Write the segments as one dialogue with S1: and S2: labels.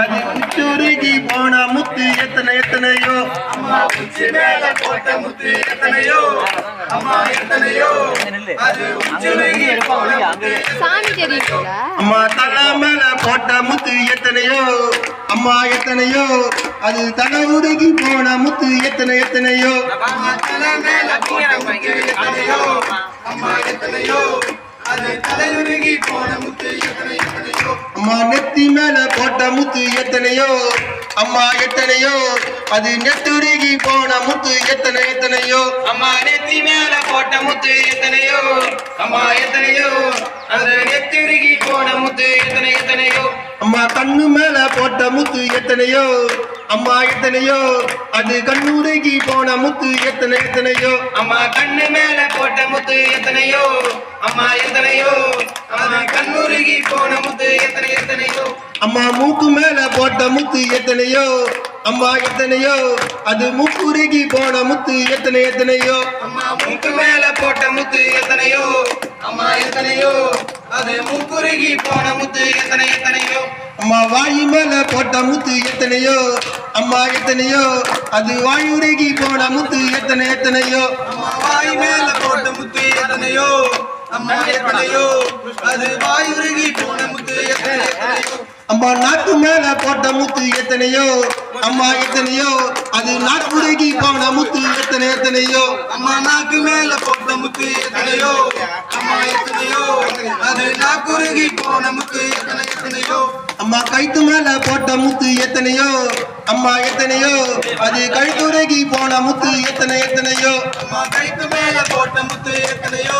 S1: அது உச்சுருகி போன முத்து எத்தனை எத்தனையோ?
S2: அம்மா உச்சி மேல போட்ட முத்து எத்தனையோ? அம்மா எத்தனையோ? அது உச்சிருகி போன
S3: சாமி தெரியுங்கள
S1: அம்மா தலை மேல போட்ட முத்து எத்தனையோ அம்மா எத்தனையோ அது தலை உருகி போன முத்து எத்தனை எத்தனையோ?
S2: அம்மா தலை மேல போட்ட முத்து எத்தனையோ? அம்மா எத்தனையோ? அது தலையுருகி போன முத்து
S1: அம்மா நெத்தி மேல போட்ட முத்து எத்தனையோ? அம்மா எத்தனையோ? அது நெத்துருகி போன முத்து எத்தனை எத்தனையோ?
S2: அம்மா நெத்தி மேல போட்ட முத்து எத்தனையோ? அம்மா எத்தனையோ? அது நெத்திருகி போன முத்து எத்தனை எத்தனையோ?
S1: அம்மா கண்ணு மேல போட்ட முத்து எத்தனையோ? அம்மா எத்தனையோ? அது கண்ணுருகி போன முத்து எத்தனை எத்தனையோ?
S2: அம்மா கண்ணு மேல போட்ட முத்து எத்தனையோ? அம்மா எத்தனையோ? கண்ணுருகி போன முத்து எத்தனை எத்தனையோ?
S1: அம்மா மூக்கு மேல போட்ட முத்து எத்தனையோ? அம்மா எத்தனையோ? அது மூக்குருகி போன முத்து எத்தனை எத்தனையோ?
S2: அம்மா மூக்கு மேல போட்ட முத்து எத்தனையோ? அம்மா எத்தனையோ? அது மூக்குருகி போன முத்து எத்தனை எத்தனையோ?
S1: அம்மா வாயு மேல போட்ட முத்து எத்தனையோ? அம்மா எத்தனையோ? அது வாயுருகி போன முத்து எத்தனை எத்தனையோ?
S2: அம்மா வாய் மேல போட்ட முத்து எத்தனையோ? அம்மா எத்தனையோ அது வாயுருகி போன முத்து எத்தனையோ
S1: அம்மா நாக்கு மேல போட்ட முத்து எத்தனையோ? அம்மா எத்தனையோ? அது நாக்குருகி போன முத்து எத்தனை எத்தனையோ?
S2: அம்மா நாக்கு மேல போட்ட முத்து அம்மா
S1: கைத்து மேல போட்ட முத்து எத்தனையோ? அம்மா எத்தனையோ? அது கைத்துறைக்கு போன முத்து எத்தனை எத்தனையோ?
S2: அம்மா கைத்து மேல போட்ட முத்து எத்தனையோ?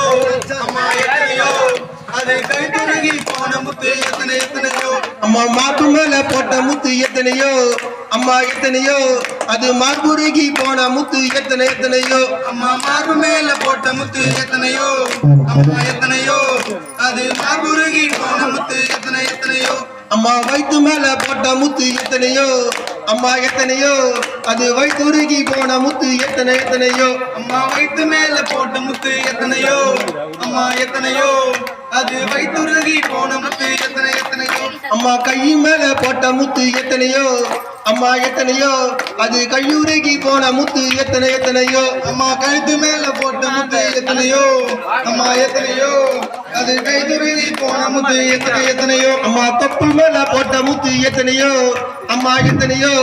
S2: அம்மா எத்தனையோ? அது கைத்துருகி போன முத்து எத்தனை எத்தனையோ?
S1: அம்மா மாப்பு மேல போட்ட முத்து எத்தனையோ? அம்மா எத்தனையோ? அது மார்புருகி போன முத்து எத்தனை எத்தனையோ?
S2: அம்மா மார்பு மேல போட்ட முத்து எத்தனையோ? அம்மா எத்தனையோ? அது மார்புருகி போன முத்து எத்தனை
S1: அம்மா வயிற்று மேல போட்ட முத்து எத்தனையோ? அம்மா எத்தனையோ? அது வயிற்றுருகி போன முத்து எத்தனை எத்தனையோ?
S2: அம்மா வயிற்று மேல போட்ட முத்து எத்தனையோ? அம்மா எத்தனையோ? அது வயிற்றுருகி போன முத்து எத்தனை எத்தனையோ?
S1: அம்மா கை மேல போட்ட முத்து எத்தனையோ? அம்மா எத்தனையோ அது கையுருகி போன முத்து எத்தனை எத்தனையோ
S2: அம்மா கழுத்து மேல போட்ட முத்து எத்தனையோ அம்மா எத்தனையோ அது கைத்துருகி போன முத்து எத்தனை எத்தனையோ
S1: அம்மா தொப்பு மேல போட்ட முத்து எத்தனையோ அம்மா எத்தனையோ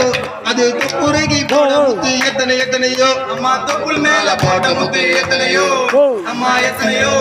S1: அது தொப்புருகி போன முத்து எத்தனை எத்தனையோ
S2: அம்மா தொப்புள் மேல போட்ட முத்து எத்தனையோ அம்மா எத்தனையோ